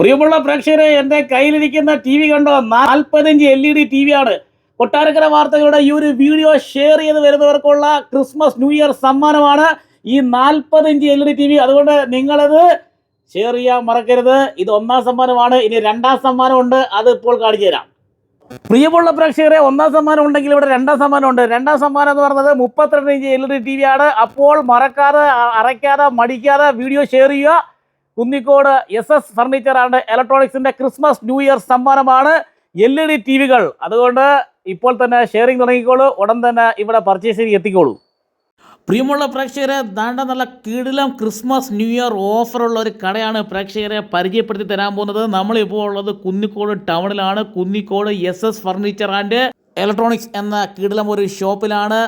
പ്രിയമുള്ള പ്രേക്ഷകരെ എന്റെ കയ്യിലിരിക്കുന്ന ടി വി കണ്ടോ? നാൽപ്പത്തഞ്ച് L E D T V ആണ്. കൊട്ടാരക്കര വാർത്തകളുടെ ഈ ഒരു വീഡിയോ ഷെയർ ചെയ്ത് വരുന്നവർക്കുള്ള ക്രിസ്മസ് ന്യൂ ഇയർ സമ്മാനമാണ് ഈ നാൽപ്പത്തഞ്ച് L E D T V. അതുകൊണ്ട് നിങ്ങളത് ഷെയർ ചെയ്യാൻ മറക്കരുത്. ഇത് ഒന്നാം സമ്മാനമാണ്. ഇനി രണ്ടാം സമ്മാനമുണ്ട്. അത് ഇപ്പോൾ കാണിച്ചു തരാം. പ്രിയമുള്ള പ്രേക്ഷകരെ ഒന്നാം സമ്മാനം ഉണ്ടെങ്കിൽ ഇവിടെ രണ്ടാം സമ്മാനം ഉണ്ട് രണ്ടാം സമ്മാനം എന്ന് പറഞ്ഞത് മുപ്പത്തിരണ്ട് inch L E D T V ആണ്. അപ്പോൾ മറക്കാതെ അരയ്ക്കാതെ മടിക്കാതെ വീഡിയോ ഷെയർ ചെയ്യുക. Kunnicode S S furniture and ഇലക്ട്രോണിക്സിന്റെ Christmas new year സമ്മാനമാണ് എൽ ഇ ഡി ടി വികൾ അതുകൊണ്ട് ഇപ്പോൾ തന്നെ ഷെയറിംഗ് തുടങ്ങിക്കോളൂ. ഉടൻ തന്നെ ഇവിടെ പർച്ചേസിംഗ് എത്തിക്കോളൂ. പ്രിയമുള്ള പ്രേക്ഷകരെ ദാണ്ട നല്ല കീടിലം ക്രിസ്മസ് ന്യൂ ഇയർ ഓഫറുള്ള ഒരു കടയാണ് പ്രേക്ഷകരെ പരിചയപ്പെടുത്തി തരാൻ പോകുന്നത്. നമ്മളിപ്പോൾ ഉള്ളത് Kunnicode ടൗണിലാണ് Kunnicode S S furniture and electronics എന്ന കീടിലം ഒരു ഷോപ്പിലാണ്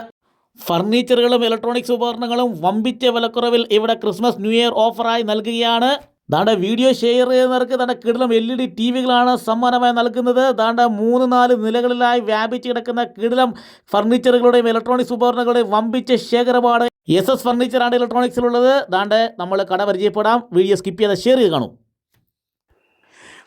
ഫർണിച്ചറുകളും ഇലക്ട്രോണിക്സ് ഉപകരണങ്ങളും വമ്പിച്ച വിലക്കുറവിൽ ഇവിടെ ക്രിസ്മസ് ന്യൂ ഇയർ ഓഫറായി നൽകുകയാണ്. താണ്ട വീഡിയോ ഷെയർ ചെയ്യുന്നവർക്ക് ദാണ്ട കിടിലം എൽ ഇ ഡി ടി വികളാണ് സമ്മാനമായി നൽകുന്നത്. താണ്ട മൂന്ന് നാല് നിലകളിലായി വ്യാപിച്ച് കിടക്കുന്ന കിടിലം ഫർണിച്ചറുകളുടെയും ഇലക്ട്രോണിക്സ് ഉപകരണങ്ങളുടെയും വമ്പിച്ച ശേഖരമാണ് എസ് എസ് ഫർണിച്ചറാണ് ഇലക്ട്രോണിക്സിലുള്ളത് താണ്ട് നമ്മൾ കട പരിചയപ്പെടാം വീഡിയോ സ്കിപ്പ് ചെയ്ത് ഷെയർ ചെയ്ത് കാണും.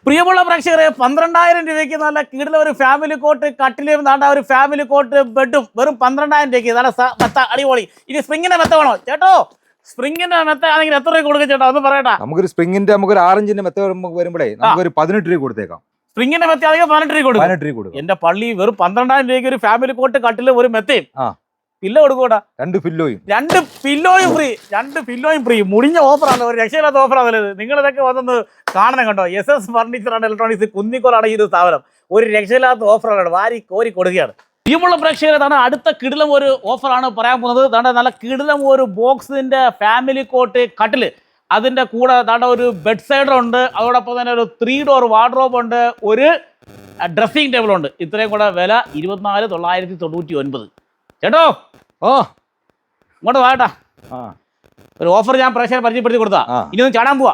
പ്രിയമുള്ള പ്രേക്ഷകരെ പന്ത്രണ്ടായിരം രൂപയ്ക്ക് നല്ല കീഴിലെ ഒരു ഫാമിലി കോട്ട് കട്ടിലും നാണ്ട ഒരു ഫാമിലി കോട്ട് ബെഡും വെറും പന്ത്രണ്ടായിരം രൂപയ്ക്ക് നല്ല മെത്ത അടിപൊളി. ഇനി സ്പ്രിങ്ങിന്റെ മെത്ത വേണോ? ചേട്ടോ സ്പ്രിങ്ങിന്റെ മെത്ത ആണെങ്കിൽ എത്ര രൂപ കൊടുക്കും ചേട്ടോ? ഒന്ന് പറയട്ടാ. നമുക്കൊരു സ്പ്രിങ്ങിന്റെ നമുക്കൊരു ആറഞ്ചിന്റെ മെത്ത വരുമ്പോഴേ നമുക്കൊരു പതിനെട്ട് രൂപ കൊടുത്തേക്കാം. സ്പ്രിങ്ങിന്റെ മെത്ത ആണെങ്കിൽ പതിനെട്ട് രൂപ കൊടുക്കും. എന്റെ പള്ളി വെറും പന്ത്രണ്ടായിരം രൂപയ്ക്ക് ഒരു ഫാമിലി കോട്ട് കട്ടിലും ഒരു മെത്തയും. ആ. പില്ല കൊടുക്കൂടാ രണ്ട് പില്ലോയും. രണ്ട് പില്ലോയും ഫ്രീ രണ്ട് പില്ലോയും ഫ്രീ മുടിഞ്ഞ ഓഫറാണ് ഒരു രക്ഷയില്ലാത്ത ഓഫറാണ് നിങ്ങൾ ഇതൊക്കെ വന്നൊന്ന് കാണണം കണ്ടോ? S S furniture and electronics കുന്നിക്കോലാണ് ഈ ഒരു സ്ഥാപനം. ഒരു രക്ഷയില്ലാത്ത ഓഫറാണ് വാരി കോരി കൊടുക്കുകയാണ്. പ്രിയമുള്ള പ്രേക്ഷകരെ തന്നെ അടുത്ത കിടിലം ഒരു ഓഫറാണ് പറയാൻ പോകുന്നത്. താണ്ട നല്ല കിടിലം ഒരു ബോക്സിന്റെ ഫാമിലി കോട്ട് കട്ടിൽ അതിന്റെ കൂടെ താണ്ട ഒരു ബെഡ് സൈഡർ ഉണ്ട്. അതോടൊപ്പം തന്നെ ഒരു ത്രീ ഡോർ വാർഡ്രോബ് ഉണ്ട്. ഒരു ഡ്രസ്സിംഗ് ടേബിൾ ഉണ്ട്. ഇത്രയും കൂടെ വില ഇരുപത്തിനാല് തൊള്ളായിരത്തി തൊണ്ണൂറ്റി ഒൻപത്. ചേട്ടോ ആ ഇങ്ങോട്ട് വാട്ടാ ആ. ഒരു ഓഫർ ഞാൻ പ്രേക്ഷകരെ പരിചയപ്പെടുത്തി കൊടുത്താ. ഇനി ഒന്ന് ചാടാൻ പോവാ.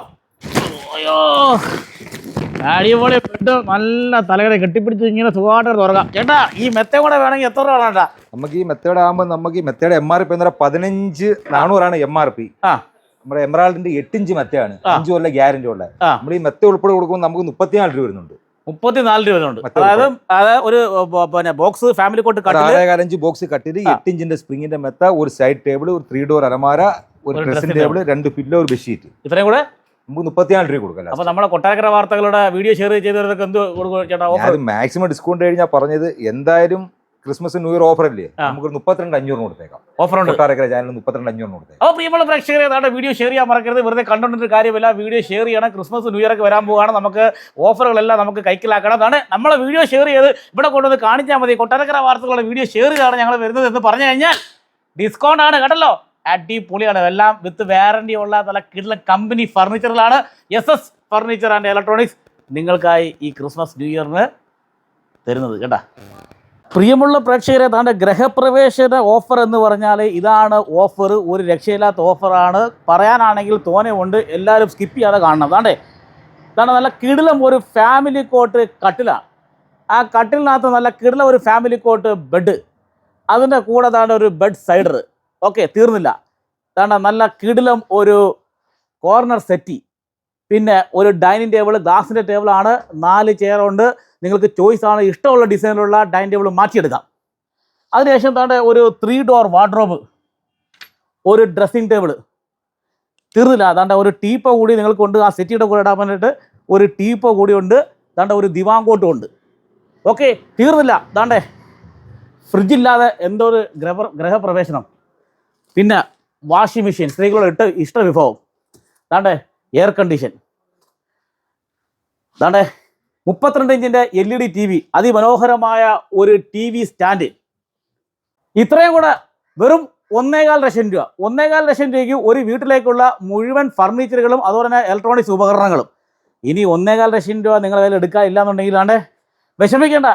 അയ്യോ. അടിപൊളി ബെഡ് നല്ല തലകര കെട്ടിപ്പിടിച്ച് ഇങ്ങനെ സുഖമായിട്ട് തുറക്കാം. ചേട്ടാ ഈ മെത്ത കൂടെ വേണമെങ്കിൽ എത്ര രൂപ ചേട്ടാ നമുക്ക് ഈ മെത്തയുടെ ആകുമ്പോൾ നമുക്ക് ഈ മെത്തയുടെ എം ആർ പി എന്ന് പറയുക പതിനഞ്ച് നാനൂറാണ് എം ആർ പി ആ. നമ്മുടെ എമറാൾഡിന്റെ എട്ടിഞ്ച് മെത്തയാണ്. അഞ്ചു കൊല്ലം ഗ്യാരണ്ടി ഉള്ളത്. നമ്മൾ ഈ മെത്ത ഉൾപ്പെടെ കൊടുക്കുമ്പോൾ നമുക്ക് മുപ്പത്തിനാല് രൂപ വരുന്നുണ്ട്. മുപ്പത്തിനാല് രൂപ വരുന്നുണ്ട് അതായത് അതായത് ഒരു പിന്നെ ബോക്സ് ഫാമിലി കോട്ട് ഒരു കട്ടിൽ ബോക്സ് കട്ടിൽ ആ. എട്ടിഞ്ചിന്റെ സ്പ്രിങ്ങിന്റെ മെത്ത ഒരു സൈഡ് ടേബിൾ ഒരു ത്രീ ഡോർ അലമാര ഒരു ഡ്രസ്സിംഗ് ടേബിൾ രണ്ട് പില്ലോ ഒരു ബെഡ്ഷീറ്റ് ഇത്രയും കൂടെ? മുപ്പത്തിനാല് രൂപ കൊടുക്കാം അപ്പൊ നമ്മുടെ കൊട്ടാരക്കര വാർത്തകളുടെ വീഡിയോ ഷെയർ ചെയ്തവർക്ക് എന്ത് കൊടുക്കും ചേട്ടാ? മാക്സിമം ഡിസ്കൗണ്ട് കഴിഞ്ഞാൽ പറഞ്ഞത് എന്തായാലും ക്രിസ്മസ് ന്യൂ ഇയർ ഓഫർ അല്ലേ നമുക്ക് മുപ്പത്തിരണ്ട് അഞ്ഞൂറിന് കൊടുത്തേക്കാം. ഓഫർ ഉണ്ട് കൊട്ടാരക്കര ചാനൽ മുപ്പത്തിരണ്ട് അഞ്ഞൂറിന് കൊടുത്തേക്കാം. അപ്പോൾ പ്രിയമുള്ള പ്രേക്ഷകരെ നമ്മുടെ വീഡിയോ ഷെയർ ചെയ്യാൻ മറക്കരുത്. വെറുതെ കണ്ടുകൊണ്ടിട്ട് കാര്യമില്ല. വീഡിയോ ഷെയർ ചെയ്യണം. ക്രിസ്മസ് ന്യൂ ഇയർക്ക് ഒക്കെ വരാൻ പോവുകയാണ്. നമുക്ക് ഓഫറുകളെല്ലാം നമുക്ക് കൈക്കലാക്കണം. അതാണ് നമ്മളെ വീഡിയോ ഷെയർ ചെയ്ത് ഇവിടെ കൊണ്ടുവന്ന് കാണിച്ചാൽ മതി. കൊട്ടാരക്കര വാർത്തകളുടെ വീഡിയോ ഷെയർ ചെയ്താണ് ഞങ്ങൾ വരുന്നത് എന്ന് പറഞ്ഞു കഴിഞ്ഞാൽ ഡിസ്കൗണ്ട് ആണ്. കേട്ടല്ലോ അടിപൊളിയാണ്. എല്ലാം വിത്ത് വാറണ്ടി ഉള്ള നല്ല കിടല company ഫർണിച്ചറിലാണ് S S furniture and electronics നിങ്ങൾക്കായി ഈ ക്രിസ്മസ് ന്യൂ ഇയറിന് തരുന്നത്. കേട്ടാ? പ്രിയമുള്ള പ്രേക്ഷകരെ താന്റെ ഗ്രഹപ്രവേശന ഓഫർ എന്ന് പറഞ്ഞാൽ ഇതാണ് ഓഫർ ഒരു രക്ഷയില്ലാത്ത ഓഫറാണ് പറയാനാണെങ്കിൽ തോനെ ഉണ്ട്. എല്ലാവരും സ്കിപ്പ് ചെയ്യാതെ കാണണം. അതാണ്ടേ ഇതാണ് നല്ല കിടിലം ഒരു ഫാമിലി കോട്ട് കട്ടിലാണ് ആ കട്ടിലിനകത്ത് നല്ല കിടിലം ഒരു ഫാമിലി കോട്ട് ബെഡ് അതിന്റെ കൂടെ താണ്ട ഒരു ബെഡ് സൈഡർ ഓക്കെ തീർന്നില്ല. താണ്ട നല്ല കിടിലം ഒരു കോർണർ സെറ്റി പിന്നെ ഒരു ഡൈനിങ് ടേബിൾ ഗ്ലാസിന്റെ ടേബിളാണ് നാല് ചെയറുണ്ട് നിങ്ങൾക്ക് ചോയ്സ് ആണ് ഇഷ്ടമുള്ള ഡിസൈനിലുള്ള ഡൈനിങ് ടേബിൾ മാറ്റിയെടുക്കാം. അതിനുശേഷം താണ്ട ഒരു ത്രീ ഡോർ വാർഡ്രോബ് ഒരു ഡ്രസ്സിംഗ് ടേബിൾ തീർന്നില്ല. അതാണ്ട് ഒരു ടീപ്പോ കൂടി നിങ്ങൾക്ക് ഉണ്ട്. ആ സെറ്റിയുടെ കൂടെ ഇടാൻ വേണ്ടിയിട്ട് ഒരു ടീപ്പോ കൂടി ഉണ്ട്. അതാണ്ട് ഒരു ദിവാങ്കോട്ടും ഉണ്ട്. ഓക്കെ തീർന്നില്ല. ദാണ്ടേ ഫ്രിഡ്ജില്ലാതെ എന്തോ ഒരു ഗ്രഹ ഗ്രഹപ്രവേശനം. പിന്നെ വാഷിംഗ് മെഷീൻ സ്ത്രീകളുടെ ഇട്ട ഇഷ്ട വിഭവം ദാണ്ടേ എയർ കണ്ടീഷൻ ദാണ്ടേ മുപ്പത്തിരണ്ട് ഇഞ്ചിന്റെ L E D T V അതിമനോഹരമായ ഒരു ടി വി സ്റ്റാൻഡ്. ഇത്രയും കൂടെ വെറും ഒന്നേകാൽ ലക്ഷം രൂപ. ഒന്നേകാൽ ലക്ഷം രൂപയ്ക്ക് ഒരു വീട്ടിലേക്കുള്ള മുഴുവൻ ഫർണിച്ചറുകളും അതുപോലെ തന്നെ ഇലക്ട്രോണിക്സ് ഉപകരണങ്ങളും. ഇനി ഒന്നേകാൽ ലക്ഷം രൂപ നിങ്ങളുടെ കയ്യിൽ എടുക്കാൻ ഇല്ലാന്നുണ്ടെങ്കിൽ ആണ്ടേ വിഷമിക്കേണ്ട.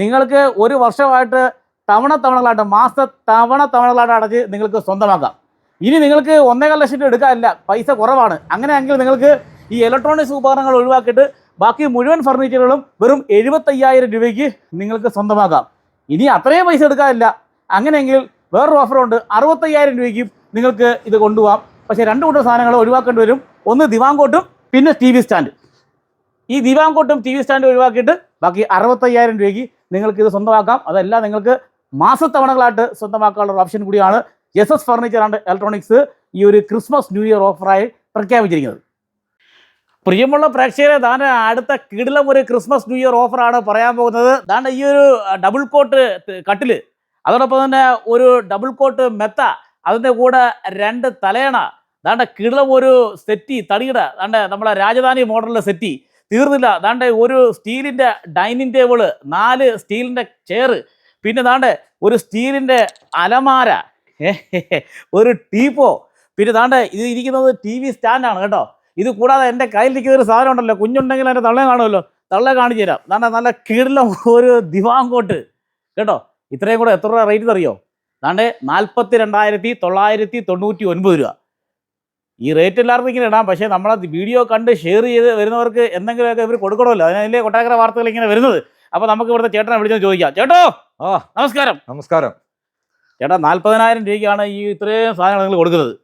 നിങ്ങൾക്ക് ഒരു വർഷമായിട്ട് തവണ തവണകളായിട്ട് മാസ തവണ തവണകളായിട്ട് അടച്ച് നിങ്ങൾക്ക് സ്വന്തമാക്കാം. ഇനി നിങ്ങൾക്ക് ഒന്നേകാൽ ലക്ഷം രൂപ എടുക്കാനില്ല പൈസ കുറവാണ്. അങ്ങനെയെങ്കിൽ നിങ്ങൾക്ക് ഈ ഇലക്ട്രോണിക്സ് ഉപകരണങ്ങൾ ഒഴിവാക്കിയിട്ട് ബാക്കി മുഴുവൻ ഫർണിച്ചറുകളും വെറും എഴുപത്തയ്യായിരം രൂപയ്ക്ക് നിങ്ങൾക്ക് സ്വന്തമാക്കാം. ഇനി അത്രയും പൈസ എടുക്കാറില്ല അങ്ങനെയെങ്കിൽ വേറൊരു ഓഫറുണ്ട് അറുപത്തയ്യായിരം രൂപയ്ക്കും നിങ്ങൾക്ക് ഇത് കൊണ്ടുപോകാം. പക്ഷേ രണ്ട് കൂട്ടം സാധനങ്ങൾ ഒഴിവാക്കേണ്ടി വരും. ഒന്ന് ദിവാങ്കോട്ടും പിന്നെ ടി വി സ്റ്റാൻഡ്. ഈ ദിവാങ്കോട്ടും ടി വി സ്റ്റാൻഡും ഒഴിവാക്കിയിട്ട് ബാക്കി അറുപത്തയ്യായിരം രൂപയ്ക്ക് നിങ്ങൾക്ക് ഇത് സ്വന്തമാക്കാം. അതല്ല നിങ്ങൾക്ക് മാസത്തവണകളായിട്ട് സ്വന്തമാക്കാനുള്ള ഓപ്ഷൻ കൂടിയാണ് S S furniture and electronics ഈ ഒരു ക്രിസ്മസ് ന്യൂ ഇയർ ഓഫറായി പ്രഖ്യാപിച്ചിരിക്കുന്നത്. പ്രിയമുള്ള പ്രേക്ഷകരെ താൻ അടുത്ത കിടിലം ഒരു ക്രിസ്മസ് ന്യൂ ഇയർ ഓഫറാണ് പറയാൻ പോകുന്നത്. താണ്ട ഈ ഒരു ഡബിൾ കോട്ട് കട്ടിൽ അതോടൊപ്പം തന്നെ ഒരു ഡബിൾ കോട്ട് മെത്ത അതിന്റെ കൂടെ രണ്ട് തലയണ താണ്ട കിടിലം ഒരു സെറ്റി തടിയുടെ താണ്ട നമ്മളെ രാജധാനി മോഡലിലെ സെറ്റി തീർന്നില്ല. താണ്ട ഒരു സ്റ്റീലിന്റെ ഡൈനിങ് ടേബിൾ നാല് സ്റ്റീലിന്റെ ചെയർ പിന്നെ താണ്ട ഒരു സ്റ്റീലിന്റെ അലമാര ഒരു ടീപ്പോ പിന്നെ താണ്ട ഇത് ഇരിക്കുന്നത് ടി വി സ്റ്റാൻഡാണ് കേട്ടോ. ഇത് കൂടാതെ എന്റെ കയ്യിലിരിക്കുന്ന ഒരു സാധനം ഉണ്ടല്ലോ കുഞ്ഞുണ്ടെങ്കിൽ എന്റെ തള്ളയെ കാണുമല്ലോ. തള്ളയെ കാണിച്ചു തരാം. നല്ല നല്ല കിടിലം ഒരു ദിവാങ്കോട്ട്. കേട്ടോ? ഇത്രയും കൂടെ എത്ര രൂപ റേറ്റ് അറിയോ ദാണ്ട് നാൽപ്പത്തി രണ്ടായിരത്തി തൊള്ളായിരത്തി തൊണ്ണൂറ്റി ഒൻപത് രൂപ. ഈ റേറ്റ് എല്ലാവർക്കും ഇങ്ങനെ ഇടാം. പക്ഷേ നമ്മളെ വീഡിയോ കണ്ട് ഷെയർ ചെയ്ത് വരുന്നവർക്ക് എന്തെങ്കിലുമൊക്കെ ഇവർ കൊടുക്കണമല്ലോ. അതിനല്ലേ കൊട്ടാക്കര വാർത്തകൾ ഇങ്ങനെ വരുന്നത്? അപ്പോൾ നമുക്ക് ഇവിടുത്തെ ചേട്ടനെ വിളിച്ചത് ചോദിക്കാം. ചേട്ടോ? ആ. നമസ്കാരം. നമസ്കാരം. ചേട്ടാ നാൽപ്പതിനായിരം രൂപയ്ക്കാണ് ഈ ഇത്രയും സാധനങ്ങൾ നിങ്ങൾ കൊടുക്കുന്നത്.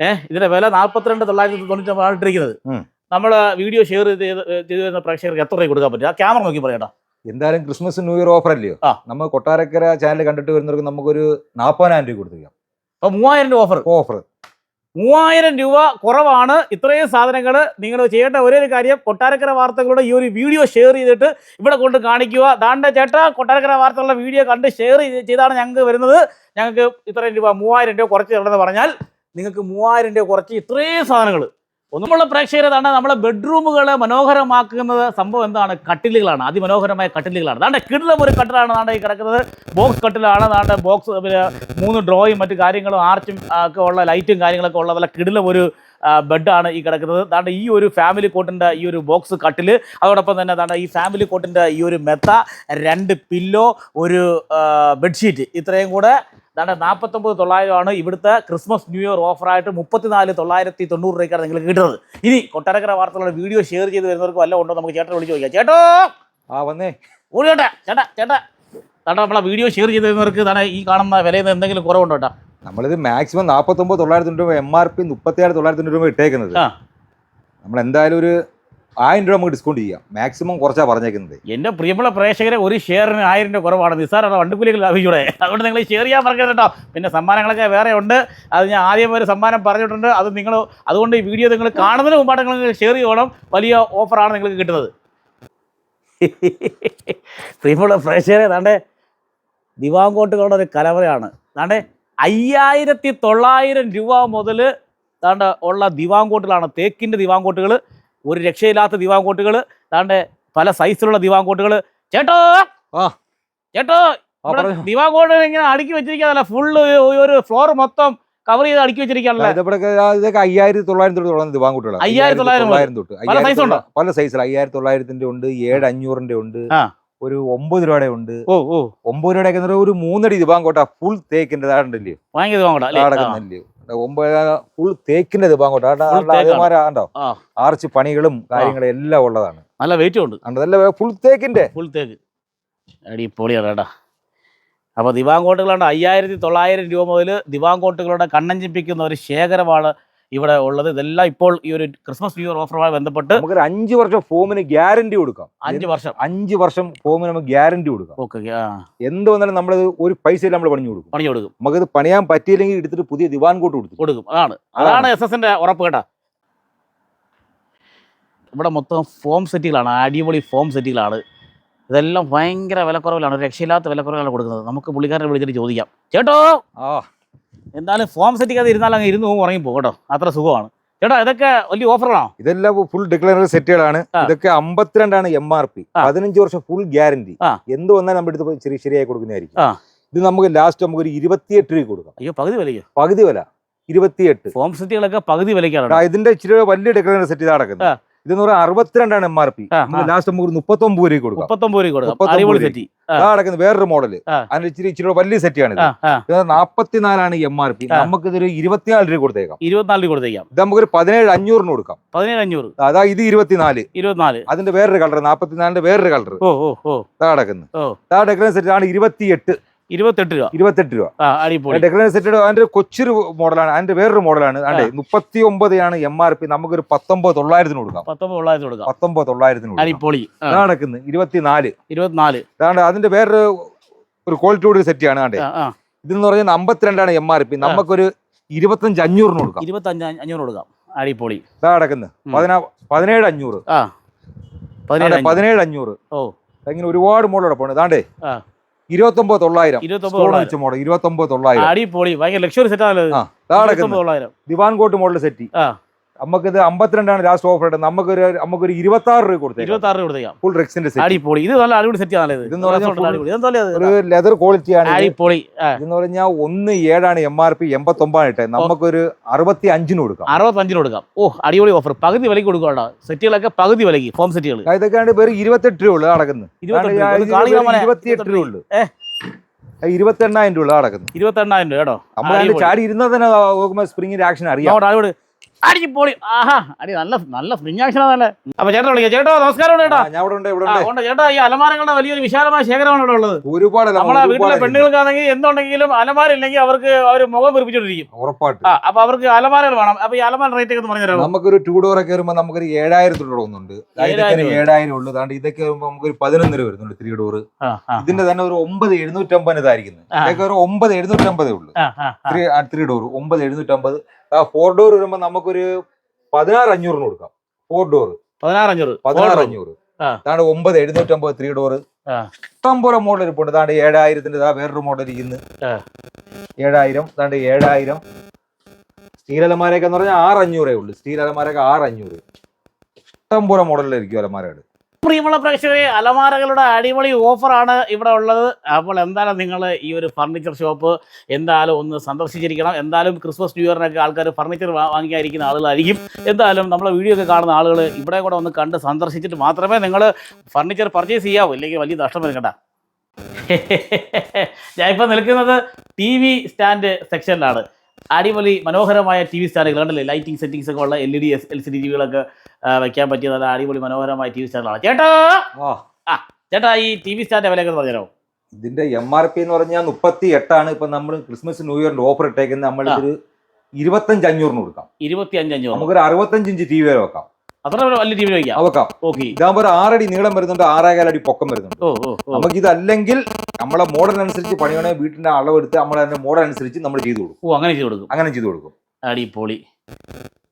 ഏഹ് ഇതിന്റെ വില നാൽപ്പത്തിരണ്ട് തൊള്ളായിരത്തി തൊണ്ണൂറ്റി ഇട്ടിരിക്കുന്നത്. നമ്മൾ വീഡിയോ ഷെയർ ചെയ്ത് ചെയ്തു വരുന്ന പ്രേക്ഷകർക്ക് എത്ര രൂപ കൊടുക്കാൻ പറ്റും? ആ ക്യാമറ നോക്കി പറയട്ടോ. എന്തായാലും ക്രിസ്മസ് ന്യൂ ഇയർ ഓഫർ അല്ലയോ? ആ. നമ്മൾ കൊട്ടാരക്കര ചാനൽ കണ്ടിട്ട് വരുന്നവർക്ക് നമുക്കൊരു നാൽപ്പതിനായിരം രൂപ കൊടുത്തിരിക്കാം അപ്പൊ മൂവായിരം രൂപ ഓഫർ ഓഫർ മൂവായിരം രൂപ കുറവാണ്. ഇത്രയും സാധനങ്ങൾ നിങ്ങൾ ചെയ്യേണ്ട ഒരേ ഒരു കാര്യം കൊട്ടാരക്കര വാർത്തകളുടെ ഈ ഒരു വീഡിയോ ഷെയർ ചെയ്തിട്ട് ഇവിടെ കൊണ്ട് കാണിക്കുക. ദാണ്ട ചേട്ടാ കൊട്ടാരക്കര വാർത്തകളുടെ വീഡിയോ കണ്ട് ഷെയർ ചെയ്താണ് ഞങ്ങൾക്ക് വരുന്നത്. ഞങ്ങൾക്ക് ഇത്രയും രൂപ മൂവായിരം രൂപ കുറച്ച് തരണമെന്ന് പറഞ്ഞാൽ നിങ്ങൾക്ക് മൂവായിരം രൂപ കുറച്ച് ഇത്രയും സാധനങ്ങൾ ഒന്നുമുള്ള പ്രേക്ഷകരെ തന്നെ നമ്മളെ ബെഡ്റൂമുകളെ മനോഹരമാക്കുന്നത് സംഭവം എന്താണ്? കട്ടിലുകളാണ്. അതിമനോഹരമായ കട്ടിലുകളാണ്. ദാണ്ട കിടിലം ഒരു കട്ടിലാണ് അതാണ്ട് ഈ കിടക്കുന്നത്. ബോക്സ് കട്ടിലാണ് അതാണ്ട് ബോക്സ് പിന്നെ മൂന്ന് ഡ്രോയും മറ്റു കാര്യങ്ങളും ആർച്ചും ഒക്കെ ഉള്ള ലൈറ്റും കാര്യങ്ങളൊക്കെ ഉള്ള നല്ല കിടിലം ഒരു ബെഡാണ് ഈ കിടക്കുന്നത്. അതാണ്ട് ഈ ഒരു ഫാമിലി കോട്ടിന്റെ ഈ ഒരു ബോക്സ് കട്ടിൽ അതോടൊപ്പം തന്നെ ദാണ്ട ഈ ഫാമിലി കോട്ടിന്റെ ഈ ഒരു മെത്ത രണ്ട് പില്ലോ ഒരു ബെഡ്ഷീറ്റ്. ഇത്രയും കൂടെ ദാണ്ട നാൽപ്പത്തൊമ്പത് തൊള്ളായിരമാണ് ഇവിടുത്തെ ക്രിസ്മസ് ന്യൂ ഇയർ ഓഫറായിട്ട് മുപ്പത്തിനാല് തൊള്ളായിരത്തി തൊണ്ണൂറ് രൂപയ്ക്കാണ് നിങ്ങൾ കിട്ടുന്നത്. ഇനി കൊട്ടാരക്കര വാർത്തകളുടെ വീഡിയോ ഷെയർ ചെയ്ത് വരുന്നവർക്ക് വല്ല ഉണ്ടോ നമുക്ക് ചേട്ടനെ വിളിച്ച് ചോദിക്കാം. ചേട്ടോ! ആ വന്നേ. ഓടി ചേട്ടാ ചേട്ടാ ചേട്ടാ. ചേട്ടാ നമ്മളെ വീഡിയോ ഷെയർ ചെയ്ത് വരുന്നവർക്ക് തന്നെ ഈ കാണുന്ന വിലയിൽ നിന്ന് എന്തെങ്കിലും കുറവുണ്ടോ ചേട്ടാ? നമ്മളിത് മാക്സിമം നാൽപ്പത്തൊമ്പത് തൊള്ളായിരത്തി രൂപ എം ആർ പി മുപ്പത്തിയാറ് തൊള്ളായിരത്തി രൂപ ഇട്ടേക്കുന്നത്. ആ. നമ്മൾ എന്തായാലും ഒരു ആയിരം രൂപ നമുക്ക് ഡിസ്കൗണ്ട് ചെയ്യാം. മാക്സിമം കുറച്ചാ പറഞ്ഞേക്കുന്നത്. എന്റെ പ്രിയമുള്ള പ്രേക്ഷകരെ ഒരു ഷെയറിന് ആയിരം രൂപ കുറവാണ്. നിസ്സാരമാണ് വണ്ടിക്കൂലികൾ ലാഭിച്ചൂടെ. അതുകൊണ്ട് നിങ്ങൾ ഷെയർ ചെയ്യാൻ മറക്കരുത് കേട്ടോ. പിന്നെ സമ്മാനങ്ങളൊക്കെ വേറെ ഉണ്ട്. അത് ഞാൻ ആദ്യം ഒരു സമ്മാനം പറഞ്ഞിട്ടുണ്ട്. അത് നിങ്ങൾ അതുകൊണ്ട് ഈ വീഡിയോ നിങ്ങൾ കാണുന്നതിന് മുമ്പായിട്ട് നിങ്ങൾ ഷെയർ ചെയ്യണം വലിയ ഓഫറാണ് നിങ്ങൾക്ക് കിട്ടുന്നത്. പ്രിയമുള്ള പ്രേക്ഷകരെ താണ്ടേ ദിവാങ്കോട്ടുകളുടെ ഒരു കലവറയാണ്. താണ്ടേ അയ്യായിരത്തി തൊള്ളായിരം രൂപ മുതൽ താണ്ട ഉള്ള ദിവാങ്കോട്ടുകളാണ് തേക്കിന്റെ ദിവാങ്കോട്ടുകൾ ഒരു രക്ഷയില്ലാത്ത ദിവാങ്കോട്ടുകൾ താണ്ടെ പല സൈസിലുള്ള ദിവാങ്കോട്ടുകൾ ചേട്ടോ? ആ. ചേട്ടോ ദിവാങ്കോട്ട് ഇങ്ങനെ അടുക്കി വെച്ചിരിക്കാതല്ല ഫുള്ള് ഒരു ഫ്ലോർ മൊത്തം കവർ ചെയ്ത് അടുക്കി വെച്ചിരിക്കാണല്ലേ അയ്യായിരത്തി തൊള്ളായിരത്തി തൊട്ട് തുടങ്ങുന്ന ദിവാങ്കുട്ടികളാണ് അയ്യായിരത്തി തൊള്ളായിരം തൊട്ട്. പല സൈസ് ഉണ്ടോ? പല സൈസിൽ അയ്യായിരത്തി തൊള്ളായിരത്തിന്റെ ഉണ്ട് ഏഴ് അഞ്ഞൂറിന്റെ ഉണ്ട് ഒരു ഒമ്പത് രൂപയുടെ ഉണ്ട്. ഓ ഓ. ഒമ്പത് രൂപയുടെ ഒരു മൂന്നടി ദിവാങ്കോട്ട ഫുൾ തേക്കിന്റെ താണ്ടല്ലേ ഭയങ്കര ദിവാങ്കോട്ട. കിടക്കുന്നല്ലേ ഒമ്പത് ഫുൾ തേക്കിന്റെ ആ. ആർച്ച് പണികളും കാര്യങ്ങളും എല്ലാം ഉള്ളതാണ്. നല്ല വെയിറ്റും ഉണ്ട്. നല്ല ഫുൾ തേക്കിന്റെ. ഫുൾ തേക്ക്. അടി അപ്പൊ കേട്ടാ. അപ്പോൾ ദിവാങ്കോട്ടുകളുടെ അയ്യായിരത്തി തൊള്ളായിരം രൂപ മുതൽ ദിവാങ്കോട്ടുകളുടെ കണ്ണഞ്ചിപ്പിക്കുന്ന ഒരു ശേഖരമാണ് ഇവിടെ ഉള്ളത്. ഇതെല്ലാം ഇപ്പോൾ ഈ ഒരു ക്രിസ്മസ് ന്യൂ ഇയർ ഓഫറുമായി ബന്ധപ്പെട്ട് നമുക്ക് അഞ്ച് വർഷം ഫോമിന് ഗ്യാരണ്ടി കൊടുക്കാം. അഞ്ച് വർഷം. അഞ്ച് വർഷം ഫോമിന് നമുക്ക് ഗ്യാരണ്ടി കൊടുക്കാം. ഓക്കെ എന്ത് വന്നാലും നമ്മളത് ഒരു പൈസ നമ്മൾ പണിഞ്ഞു കൊടുക്കും. പണി കൊടുക്കും. നമുക്കത് പണിയാൻ പറ്റിയില്ലെങ്കിൽ എടുത്തിട്ട് പുതിയ ദിവാൻ കോട്ട് കൊടുക്കും കൊടുക്കും. അതാണ്. അതാണ് എസ് എസിന്റെ ഉറപ്പ് കേട്ടാ. ഇവിടെ മൊത്തം ഫോം സെറ്റുകളാണ് അടിപൊളി ഫോം സെറ്റുകളാണ് ഇതെല്ലാം ഭയങ്കര വിലക്കുറവിലാണ്. രക്ഷയില്ലാത്ത വിലക്കുറവിലാണ് കൊടുക്കുന്നത്. നമുക്ക് പുള്ളിക്കാരനെ വിളിച്ചിട്ട് ചോദിക്കാം. ചേട്ടോ? ആ. എന്തായാലും ഫോം സെറ്റിക്കകത്ത് ഇരുന്നാൽ അങ്ങ് ഇരുന്ന് പോകും ഉറങ്ങി പോകും കേട്ടോ. അത്ര സുഖമാണ്. ചേട്ടാ ഇതൊക്കെ വലിയ ഓഫറാണോ ഇതെല്ലാം ഫുൾ ഡിക്ലറർ സെറ്റുകളാണ് ഇതൊക്കെ അമ്പത്തിരണ്ടാണ് എം ആർ പി പതിനഞ്ച് വർഷം ഫുൾ ഗ്യാരണ്ടി. എന്ത് വന്നാലും നമ്മുടെ അടുത്ത് ചെറിയ ശരി ശരിയായി കൊടുക്കുന്നതായിരിക്കും. ഇത് നമുക്ക് ലാസ്റ്റ് നമുക്ക് ഒരു ഇരുപത്തിയെട്ട് രൂപ കൊടുക്കാം. അയ്യോ പകുതി വില പകുതി വില. ഇരുപത്തിയെട്ട്. ഫോം സെറ്റുകളൊക്കെ പകുതി വിലയ്ക്കാണ് ഇതിന്റെ ഇച്ചിരി വലിയ ഡിക്ലറർ സെറ്റ് ഇതാ നടക്കുന്നത്. ഇതെന്ന് പറഞ്ഞാൽ അറുപത്തിരണ്ടാണ് എം ആർ പി ലാസ്റ്റ് നമുക്ക് മുപ്പത്തൊമ്പത് രൂപ കൊടുക്കാം. മുപ്പത്തൊമ്പത് രൂപ വേറൊരു മോഡൽ. ആ. അതിന് ഇച്ചിരി ഇച്ചിരി വലിയ സെറ്റാണ് ഇത് നാപ്പത്തിനാലാണ് എം ആർ പി നമുക്ക് ഇതൊരു ഇരുപത്തിനാല് രൂപ കൊടുത്തേക്കാം. ഇരുപത്തിനാല് രൂപ കൊടുത്തേക്കാം. ഇത് നമുക്കൊരു പതിനേഴ് അഞ്ഞൂറിന് കൊടുക്കാം. പതിനേഴ് അഞ്ഞൂറ്. അതാ ഇത് ഇരുപത്തിനാല്. ഇരുപത്തിനാല്. അതിന്റെ വേറൊരു കളർ നാപ്പത്തിനാലിന്റെ വേറൊരു കളർ താടക്കുന്നത് താടക്കുന്ന കിടക്കുന്നത് സെറ്റ് ആണ് ഇരുപത്തിയെട്ട്. ഇരുപത്തെട്ട് രൂപ. ഇരുപത്തെട്ട് രൂപ. ആ അടിപൊളി. ഡെക്കറേഷൻ സെറ്റ് അതിന്റെ കൊച്ചൊരു മോഡലാണ് അതിന്റെ വേറൊരു മോഡലാണ്. അതെ മുപ്പത്തി ഒമ്പതാണ് എം ആർ പി നമുക്കൊരു പത്തൊമ്പത് തൊള്ളായിരത്തിന് കൊടുക്കാം. പത്തൊമ്പത് തൊള്ളായിരത്തി കൊടുക്കാം. പത്തൊമ്പത് തൊള്ളായിരത്തിന് നടക്കുന്നത് ഇരുപത്തിനാല്. ഇരുപത്തിനാല്. അതിന്റെ വേറൊരു ഒരു ക്വാളിറ്റി കൂടി സെറ്റ് ആണ് ആ ഇതെന്ന് പറഞ്ഞാൽ അമ്പത്തിരണ്ടാണ് എം ആർ പി നമുക്കൊരു ഇരുപത്തഞ്ച് അഞ്ഞൂറിന് കൊടുക്കാം. ഇരുപത്തഞ്ച് അഞ്ഞൂറ് കൊടുക്കാം. അടിപൊളി. ഇതാ കിടക്കുന്നത് പതിനേഴ് അഞ്ഞൂറ്. പതിനേഴ് അതെ, അഞ്ഞൂറ്. ഓ. ഇങ്ങനെ ഒരുപാട് മോഡലോടെ പോണേ ഇതാണ്ടേ ഇരുപത്തൊമ്പത് തൊള്ളായിരം. ഇരുപത്തൊമ്പത് തൊള്ളായിരം. വെച്ച മോഡൽ ഇരുപത്തൊമ്പത് തൊള്ളായിരം. അടിപൊളി ഭയങ്കര ലക്ഷറി സെറ്റ് ആണല്ലോ ദിവാൻ കോട്ട് മോഡൽ സെറ്റ് ആ. നമുക്കിത് അമ്പത്തിരണ്ടാണ് ലാസ്റ്റ് ഓഫർ ഇട്ട് നമുക്കൊരു നമുക്കൊരു ഇരുപത്തി ആറ് രൂപ കൊടുത്തേ ഇരുപത്തി ആറ് കൊടുത്തേക്കാം. ഫുൾ റെക്സിന്റെ അടിപൊളി. ഇത് നല്ല അടിപൊളി സെറ്റ് ഒരു ലെതർ ക്വാളിറ്റി ആണ് അടിപൊളി. ഇതെന്ന് പറഞ്ഞാൽ ഒന്ന് ഏഴാണ് എം ആർ പി എൺപത്തി ഒമ്പതാണ് ഇട്ടത് നമുക്കൊരു അറുപത്തി അഞ്ചിന് കൊടുക്കാം. അറുപത്തി അഞ്ചിന് കൊടുക്കാം. ഓ അടിപൊളി ഓഫർ പകുതി വിലയ്ക്ക് കൊടുക്കാം സെറ്റുകളൊക്കെ പകുതി വിലയ്ക്ക് ഫോം സെറ്റുകൾ ഇതൊക്കെയാണ് പേര് ഇരുപത്തെട്ട് രൂപ നടക്കുന്നത് രൂപ. ഇരുപത്തിയെട്ട് രൂപ ഉള്ളു. ഇരുപത്തെണ്ണായിരം ഇരുപത്തി എണ്ണായിരം രൂപ നടക്കുന്നത് ഇരുപത്തി എണ്ണായിരം രൂപ കേട്ടോ. നമ്മൾ. ചാടി ഇരുന്നാൽ തന്നെ സ്പ്രിങ്ങിന്റെ ആക്ഷൻ അറിയാം. അടിപൊളി. ആഹാ അടി നല്ല നല്ല സ്പ്രിങ് ആക്ഷൻ ആണല്ലേ അപ്പൊ ചേട്ടാ വിളിക്കാം. ചേട്ടോ നമസ്കാരം ചേട്ടാ. ഞാൻ ഇവിടെ ഉണ്ട് ഇവിടെ ഉണ്ട്. ചേട്ടാ ഈ അലമാരങ്ങളുടെ വലിയൊരു വിശാലമായ ശേഖരമാണ് ഇവിടെ ഉള്ളത്. ഒരുപാട് നമ്മളെ വീട്ടിലെ പെണ്ണുങ്ങൾക്കാണെങ്കിൽ എന്തുണ്ടെങ്കിലും അലമാര ഇല്ലെങ്കിൽ അവർക്ക് അവർ മുഖം വീർപ്പിച്ചോണ്ടിരിക്കും ഉറപ്പായിട്ട്. അപ്പൊ അവർക്ക് അലമാരകൾ വേണം. അപ്പൊ ഈ അലമാര റേറ്റ് ഒക്കെ പറഞ്ഞു തരാം നമുക്കൊരു ടൂ ഡോർ ഒക്കെ വരുമ്പോൾ നമുക്ക് ഒരു തുടങ്ങുന്നുണ്ട്. ഇതൊക്കെ ഒരു ഏഴായിരം. ഉള്ളത് ഉള്ളു. അതാണ്ട് ഇതൊക്കെ വരുമ്പോൾ നമുക്കൊരു പതിനൊന്ന് രൂപ വരുന്നുണ്ട് ത്രീ ഡോർ ഇതിന്റെ തന്നെ ഒരു ഒമ്പത് എഴുന്നൂറ്റമ്പത് ഇതായിരിക്കുന്നത്. ഇതൊക്കെ ഒരു ഒമ്പത് എഴുന്നൂറ്റമ്പതേ ഉള്ളൂ. ത്രീ ഡോർ ഒമ്പത് എഴുന്നൂറ്റമ്പത് ഫോർ ഡോർ വരുമ്പോൾ നമുക്കൊരു പതിനാറ് അഞ്ഞൂറിന് കൊടുക്കാം ഫോർ ഡോർ പതിനാറ് അഞ്ഞൂറ് പതിനാറ് അഞ്ഞൂറ്. അതാണ് ഒമ്പത് എഴുന്നൂറ്റമ്പത് ത്രീ ഡോർ ഇഷ്ടംപോലെ ഇഷ്ടം പോലെ മോഡൽ ഇരിപ്പുണ്ട്. താണ്ട് ഏഴായിരത്തിന്റെ ഇതാ വേറൊരു മോഡൽ ഇരിക്കുന്നു. ആ. ഏഴായിരം താണ്ട് ഏഴായിരം. സ്റ്റീൽ അലമാരയൊക്കെ എന്ന് പറഞ്ഞാൽ ആറ് അഞ്ഞൂറേ ഉള്ളൂ. സ്റ്റീൽ അലമാരൊക്കെ ആറ് അഞ്ഞൂറ് ഇഷ്ടം പോലെ മോഡലിലായിരിക്കും അലമാരകൾ പ്രിയമുള്ള പ്രേക്ഷകരെ അലമാരകളുടെ അടിപൊളി ഓഫറാണ് ഇവിടെ ഉള്ളത്. അപ്പോൾ എന്തായാലും നിങ്ങൾ ഈ ഒരു ഫർണിച്ചർ ഷോപ്പ് എന്തായാലും ഒന്ന് സന്ദർശിച്ചിരിക്കണം. എന്തായാലും ക്രിസ്മസ് ന്യൂ ഇയറിനൊക്കെ ആൾക്കാർ ഫർണിച്ചർ വാങ്ങിക്കാതിരിക്കുന്ന ആളുകളായിരിക്കും. എന്തായാലും നമ്മളെ വീഡിയോ ഒക്കെ കാണുന്ന ആളുകൾ ഇവിടെ കൂടെ ഒന്ന് കണ്ട് സന്ദർശിച്ചിട്ട് മാത്രമേ നിങ്ങൾ ഫർണിച്ചർ പർച്ചേസ് ചെയ്യാവൂ. ഇല്ലെങ്കിൽ വലിയ നഷ്ടം വരുന്നുണ്ട ഞാനിപ്പോൾ നിൽക്കുന്നത് ടി വി സ്റ്റാൻഡ് സെക്ഷനിലാണ്. അടിപൊളി മനോഹരമായ ടി വി സ്റ്റാൻഡുകൾ കണ്ടില്ലേ? ലൈറ്റിംഗ് സെറ്റിംഗ്സ് ഒക്കെ ഉള്ള L E D S L C D ടിവികളൊക്കെ വെക്കാൻ പറ്റിയ നല്ല അടിപൊളി മനോഹരമായ ടി വി സ്റ്റാൻഡുകളാണ് ചേട്ടാ! ആ. ചേട്ടാ ഈ ടി വി സ്റ്റാൻഡ് വിലയൊക്കെ പറഞ്ഞുതരാമോ? ഇതിന്റെ എം ആർ പി എന്ന് പറഞ്ഞാൽ മുപ്പത്തി എട്ടാണ് ഇപ്പൊ നമ്മൾ ക്രിസ്മസ് ന്യൂ ഇയറിന്റെ ഓഫർ ഇട്ടേക്കുന്നത് നമ്മൾ ഇതൊരു ഇരുപത്തഞ്ച് അഞ്ഞൂറിന് കൊടുക്കാം. ഇരുപത്തി അഞ്ച് അഞ്ഞൂറ്. നമുക്കൊരു അറുപത്തഞ്ച് ഇഞ്ച് ടി വി വരെ വെക്കാം. അത്ര വലിയ ടി വി വയ്ക്കാം അത് വെക്കാം ഓക്കെ. ഇതാകുമ്പോൾ ഒരു ആറടി നീളം വരുന്നുണ്ട് ആറേകാലടി അടി പൊക്കം വരുന്നുണ്ട്. ഓ ഓ ഓ. നമുക്ക് ഇതല്ലെങ്കിൽ നമ്മളെ മോഡൽ അനുസരിച്ച് പണിയണേ വീട്ടിന്റെ അളവെടുത്ത് നമ്മൾ അതിന്റെ മോഡൽ അനുസരിച്ച് നമ്മൾ ചെയ്തു കൊടുക്കും. ഓ അങ്ങനെ ചെയ്തു കൊടുക്കും. അങ്ങനെ ചെയ്തു കൊടുക്കും. അടിപൊളി.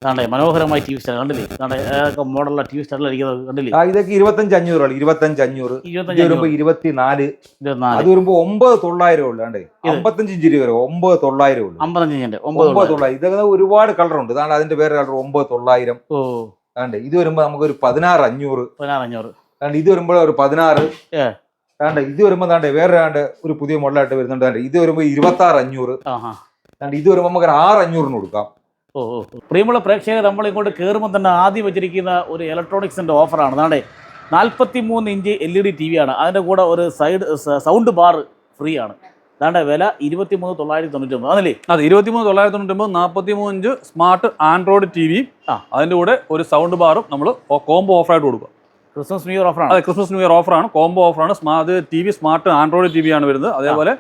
കണ്ടേ മനോഹരമായ ടി വി സ്റ്റാർ കണ്ടില്ലേ? കണ്ടേ ഏതൊക്കെ മോഡലുള്ള ടി വി സ്റ്റാൻഡിലിരിക്കുന്നത് കണ്ടില്ലേ? ആ, ഇതൊക്കെ ഇരുപത്തഞ്ച് അഞ്ഞൂറാണ് ഇരുപത്തഞ്ച് അഞ്ഞൂറ്. ഇത് ഇരുപത്തഞ്ച് വരുമ്പോ അഞ്ഞൂറ്. ഇരുപത്തിനാല്. ഇരുപത്തിനാല്. അത് വരുമ്പോ ഒമ്പത് തൊള്ളായിരം ഉള്ളു അണ്ടേ അമ്പത്തഞ്ച് ഇഞ്ചിരി വരെ ഒമ്പത് തൊള്ളായിരം ഉള്ളു. അമ്പത്തഞ്ച് ഇഞ്ചിന്റെ ഒമ്പത് ഒമ്പത് തൊള്ളായിരം. ഇതൊക്കെ ഒരുപാട് കളർ ഉണ്ട്. ഇതാണ് അതിന്റെ പേര് കളർ ഒമ്പത് തൊള്ളായിരം. ഓ. ആണ്ട് ഇത് വരുമ്പോ നമുക്ക് ഒരു പതിനാറ് അഞ്ഞൂറ്. പതിനാറ് അഞ്ഞൂറ് ആണ്ട് ഇത് വരുമ്പോൾ ഒരു പതിനാറ്. ഏ. ഇത് വരുമ്പോ ദാണ്ടെ വേറെ ആണ്ട് ഒരു പുതിയ മോഡലായിട്ട് വരുന്നുണ്ട് ദാണ്ടെ ഇത് വരുമ്പോ ഇരുപത്തി ആറ് അഞ്ഞൂറ് ആ ഇത് വരുമ്പോ നമുക്ക് ആറ് അഞ്ഞൂറിന് കൊടുക്കാം. ഓ ഓ. ഓ. പ്രിയമുള്ള പ്രേക്ഷകർ നമ്മൾ ഇങ്ങോട്ട് കയറുമ്പോൾ തന്നെ ആദ്യം വെച്ചിരിക്കുന്ന ഒരു ഇലക്ട്രോണിക്സിന്റെ ഓഫറാണ് അതാണ്ട് നാൽപ്പത്തി മൂന്ന് inch L E D T V ആണ്. അതിന്റെ കൂടെ ഒരു സൈഡ് സൗണ്ട് ബാർ ഫ്രീ ആണ്. അതാണ്ട് വില ഇരുപത്തി മൂന്ന് തൊള്ളായിരത്തി തൊണ്ണൂറ്റി ഒമ്പത് അതല്ലേ? അതെ ഇരുപത്തി മൂന്ന് തൊള്ളായിരത്തി തൊണ്ണൂറ്റി ഒമ്പത് നാൽപ്പത്തി മൂന്ന് സ്മാർട്ട് ആൻഡ്രോയിഡ് ടി വി. ആ. അതിന്റെ കൂടെ ഒരു സൗണ്ട് ബാറും നമ്മൾ കോംബോ ഓഫറായിട്ട് കൊടുക്കുക. ക്രിസ്മസ് ന്യൂ ഇയർ ഓഫറാണ്. അതെ ക്രിസ്മസ് ന്യൂ ഇയർ ഓഫറാണ് കോംബോ ഓഫറാണ്. Smart T V smart android T V ആണ് വരുന്നത്. അതേപോലെ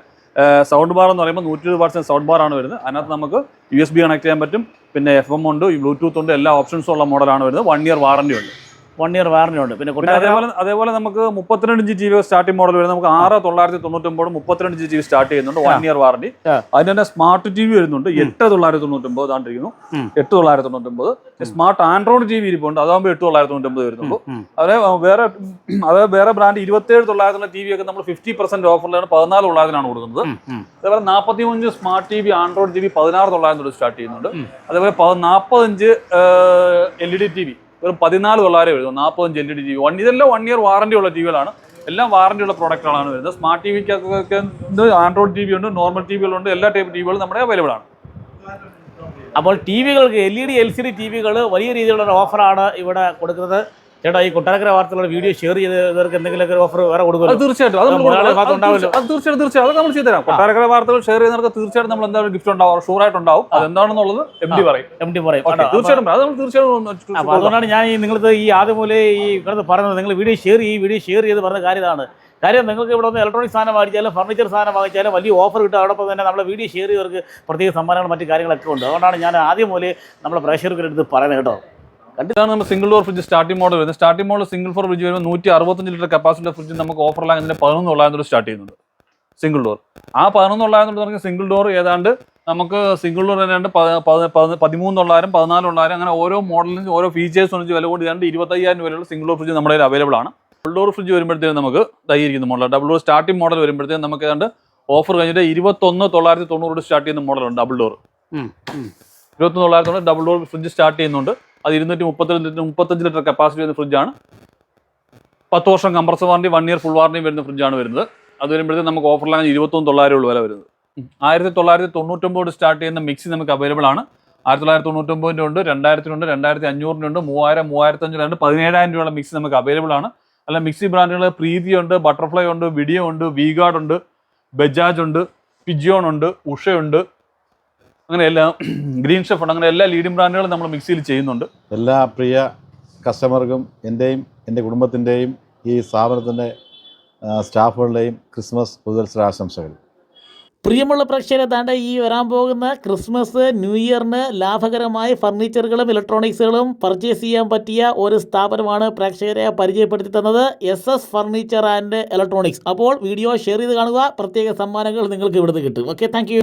സൗണ്ട് ബാർ എന്ന് പറയുമ്പോൾ നൂറ്റി ഇരുപത് പെർസെന്റ് സൗണ്ട് ബാർ ആണ് വരുന്നത്. അതിനകത്ത് നമുക്ക് യു എസ് ബി കണക്ട് ചെയ്യാൻ പറ്റും. പിന്നെ എഫ് എം ഉണ്ട് ബ്ലൂടൂത്ത് ഉണ്ട് എല്ലാ ഓപ്ഷൻസും ഉള്ള മോഡലാണ് വരുന്നത്. വൺ ഇയർ വാറണ്ടി ഉണ്ട്. വൺ ഇയർ വാറണ്ടി ഉണ്ട്. പിന്നെ അതേപോലെ അതേപോലെ നമുക്ക് മുപ്പത്തിരണ്ട് inch T V starting model വരുന്നത് നമുക്ക് ആറ് തൊള്ളായിരത്തി തൊണ്ണൂറ്റൊമ്പത് മുപ്പത്തിരണ്ട് ഇഞ്ച് ടി വി സ്റ്റാർട്ട് ചെയ്യുന്നുണ്ട്. വൺ ഇയർ വാറണ്ടി ആ. അതിന് തന്നെ സ്മാർട്ട് ടി വി വരുന്നുണ്ട്. എട്ട് തൊള്ളായിരത്തി തൊണ്ണൂറ്റൊമ്പത് താണ്ടിരിക്കുന്നു ഉം. എട്ട് തൊള്ളായിരത്തി തൊണ്ണൂറ്റൊമ്പത് സ്മാർട്ട് ആൻഡ്രോയിഡ് ടി വി ഇരിപ്പുണ്ട്. അതാകുമ്പോൾ എട്ട് തൊള്ളായിരത്തി തൊണ്ണൂറ്റൊമ്പത് വരുന്നുള്ളൂ അതെ വേറെ അതായത് വേറെ ബ്രാൻഡ് ഇരുപത്തേഴ് തൊള്ളായിരത്തിലുള്ള ടി വി ഒക്കെ നമ്മൾ ഫിഫ്റ്റി പെർസെന്റ് ഓഫറിലാണ് പതിനാല് തൊള്ളായിരത്തിനാണ് കൊടുക്കുന്നത്. അതേപോലെ നാൽപ്പത്തി അഞ്ച് smart T V Android T V പതിനാറ് തൊള്ളായിരത്തി സ്റ്റാർട്ട് ചെയ്യുന്നുണ്ട്. അതേപോലെ നാൽപ്പത്തഞ്ച് L E D T V വെറും പതിനാല് തൊള്ളായിരം വരുന്നത് E D T V one ഇതെല്ലാം വൺ ഇയർ വാറണ്ടി ഉള്ള ടിവികളാണ് എല്ലാം വാറണ്ടി ഉള്ള പ്രോഡക്റ്റുകളാണ് വരുന്നത്. സ്മാർട്ട് ടി വിക്കൊക്കെ ആൻഡ്രോയിഡ് ടി വി ഉണ്ട് നോർമൽ ടി ഉണ്ട് എല്ലാ ടൈപ്പ് ടി വികളും നമ്മുടെ അവൈലബിൾ ആണ്. അപ്പോൾ T വികൾക്ക് L E D L C D T വികൾ വലിയ രീതിയിലുള്ള ഓഫറാണ് ഇവിടെ കൊടുക്കുന്നത്. ചേട്ടാ ഈ കൊട്ടാരക്കര വാർത്തകളുടെ വീഡിയോ ഷെയർ ചെയ്തവർക്ക് എന്തെങ്കിലുമൊക്കെ ഓഫർ വേറെ കൊടുക്കുമല്ലോ? തീർച്ചയായിട്ടും. അത് തീർച്ചയായിട്ടും തീർച്ചയായും അത് നമ്മൾ ചെയ്തുതരാം കൊട്ടാരക്കര വാർത്തകൾ ഷെയർ ചെയ്യുന്നവർക്ക് തീർച്ചയായിട്ടും നമ്മൾ എന്തായാലും ഗിഫ്റ്റ് ഉണ്ടാവും. ഷൂർ ആയിട്ടുണ്ടാവും. അത് എന്താണെന്നുള്ളത് എം ഡി പറയും. എം ഡി പറയും. തീർച്ചയായിട്ടും അത് നമ്മൾ തീർച്ചയായിട്ടും അതുകൊണ്ടാണ് ഞാൻ ഈ നിങ്ങൾക്ക് ഈ ആദ്യം പോലെ ഈ കിടന്ന് പറയുന്നത് നിങ്ങൾ വീഡിയോ ഷെയർ ഈ വീഡിയോ ഷെയർ ചെയ്ത് പറഞ്ഞ കാര്യമാണ് കാര്യം നിങ്ങൾക്ക് ഇവിടെ ഒന്ന് ഇലക്ട്രോണിക് സാധനം വാങ്ങിച്ചാലും ഫർണിച്ചർ സാധനം വാങ്ങിച്ചാലും വലിയ ഓഫർ കിട്ടും. അതോടൊപ്പം തന്നെ നമ്മളെ വീഡിയോ ഷെയർ ചെയ്തവർക്ക് പ്രത്യേക സമ്മാനങ്ങളും മറ്റു കാര്യങ്ങളൊക്കെ ഉണ്ട്. അതുകൊണ്ടാണ് ഞാൻ ആദ്യം പോലെ നമ്മുടെ പ്രേക്ഷകർക്കെടുത്ത് പറയുന്നത് കേട്ടോ. ഇതാണ് നമ്മൾ single door fridge starting model വരുന്നത്. Starting model single four fridge വരുമ്പോൾ നൂറ്റി അറുപത്തഞ്ച് ലിറ്റർ കപ്പാസിറ്റി ഫ്രിഡ്ജ് നമുക്ക് ഓഫറിലാണ് അതിന്റെ പതിനൊന്ന് തൊള്ളായിരം സ്റ്റാർട്ട് ചെയ്യുന്നുണ്ട്. സിംഗിൾ ഡോർ ആ പതിനൊന്ന് തൊള്ളായിരം പറഞ്ഞ സിംഗിൾ ഡോർ ഏതാണ്ട് നമുക്ക് സിംഗിൾ ഡോർ ഏതാണ്ട് പതിമൂന്ന് തൊള്ളായിരം പതിനാല് തൊള്ളായിരം അങ്ങനെ ഓരോ മോഡലിനും ഓരോ ഫീച്ചേഴ്സ് ഒന്നിച്ച് വില കൂടി ഏതാണ്ട് ഇരുപത്തയ്യായിരം രൂപയുള്ള സിംഗിൾ ഡോർ ഫ്രിഡ്ജ് നമ്മുടെ കയ്യിൽ അവൈലബിൾ ആണ്. ഡബിൾ ഡോർ ഫ്രിഡ്ജ് വരുമ്പോഴത്തേക്കും നമുക്ക് തയ്യിരിക്കുന്ന model double door starting model വരുമ്പോഴത്തേക്കും നമുക്ക് ഏതാണ്ട് ഓഫർ കഴിഞ്ഞിട്ട് ഇരുപത്തൊന്ന് തൊള്ളായിരത്തി തൊണ്ണൂറ് സ്റ്റാർട്ട് ചെയ്യുന്ന മോഡലുണ്ട് ഡബിൾ ഡോർ ഇരുപത്തൊന്ന് തൊള്ളായിരത്തി ഡബിൾ ഡോർ ഫ്രിഡ്ജ് സ്റ്റാർട്ട് ചെയ്യുന്നുണ്ട്. അത് ഇരുന്നൂറ്റി ലിറ്റർ മുപ്പത്തഞ്ച് ലിറ്റർ കപ്പാസിറ്റി വരുന്ന ഫ്രിഡ്ജാണ് പത്ത് വർഷം compressor warranty one year full warranty വരുന്ന ഫ്രിഡ്ജാണ് വരുന്നത്. അത് വരുമ്പോഴത്തേക്ക് നമുക്ക് ഓഫറിലാണ് ഇരുപത്തൊന്ന് തൊള്ളായിരം രൂപ വില വരുന്നത്. ആയിരത്തി തൊള്ളായിരത്തി തൊണ്ണൂറ്റൊമ്പത് സ്റ്റാർട്ട് ചെയ്യുന്ന മിക്സി നമുക്ക് അവൈലബിൾ ആണ്. ആയിരത്തി തൊള്ളായിരത്തി തൊണ്ണൂറ്റൊമ്പതിന്റെ ഉണ്ട് രണ്ടായിരത്തിനുണ്ട് രണ്ടായിരത്തി അഞ്ഞൂറിന്റെ ഉണ്ട് മൂവായിരം മൂവായിരത്തി അഞ്ഞൂറ് പതിനേഴായിരം രൂപയുള്ള മിക്സി നമുക്ക് അവൈലബിൾ ആണ്. അല്ല മിക്സി ബ്രാൻഡുകൾ പ്രീതി ഉണ്ട് ബട്ടർഫ്ലൈ ഉണ്ട് വിഡിയോ ഉണ്ട് വീഗാർഡ് ഉണ്ട് ബജാജ് ഉണ്ട് പിജിയോൺ ഉണ്ട് ഉഷയുണ്ട് അങ്ങനെ എല്ലാ ഗ്രീൻ ഷെഫ് ഉണ്ട്. അങ്ങനെ എല്ലാ ലീഡിംഗ് ബ്രാൻഡുകളും നമ്മൾ മിക്സിയിൽ ചെയ്യുന്നുണ്ട്. എല്ലാ പ്രിയ കസ്റ്റമർക്കും എന്റെയും എന്റെ കുടുംബത്തിന്റെയും ഈ സ്ഥാപനത്തിന്റെ സ്റ്റാഫുകളുടെയും ക്രിസ്മസ് പുതുവത്സര ആശംസകൾ. പ്രിയമുള്ള പ്രേക്ഷകരെ താണ്ട ഈ വരാൻ പോകുന്ന ക്രിസ്മസ് ന്യൂ ഇയറിന് ലാഭകരമായ ഫർണിച്ചറുകളും ഇലക്ട്രോണിക്സുകളും പർച്ചേസ് ചെയ്യാൻ പറ്റിയ ഒരു സ്ഥാപനമാണ് പ്രേക്ഷകരെ പരിചയപ്പെടുത്തി തന്നത് S S furniture and electronics. അപ്പോൾ വീഡിയോ ഷെയർ ചെയ്ത് കാണുക. പ്രത്യേക സമ്മാനങ്ങൾ നിങ്ങൾക്ക് ഇവിടുന്ന് കിട്ടും. Okay thank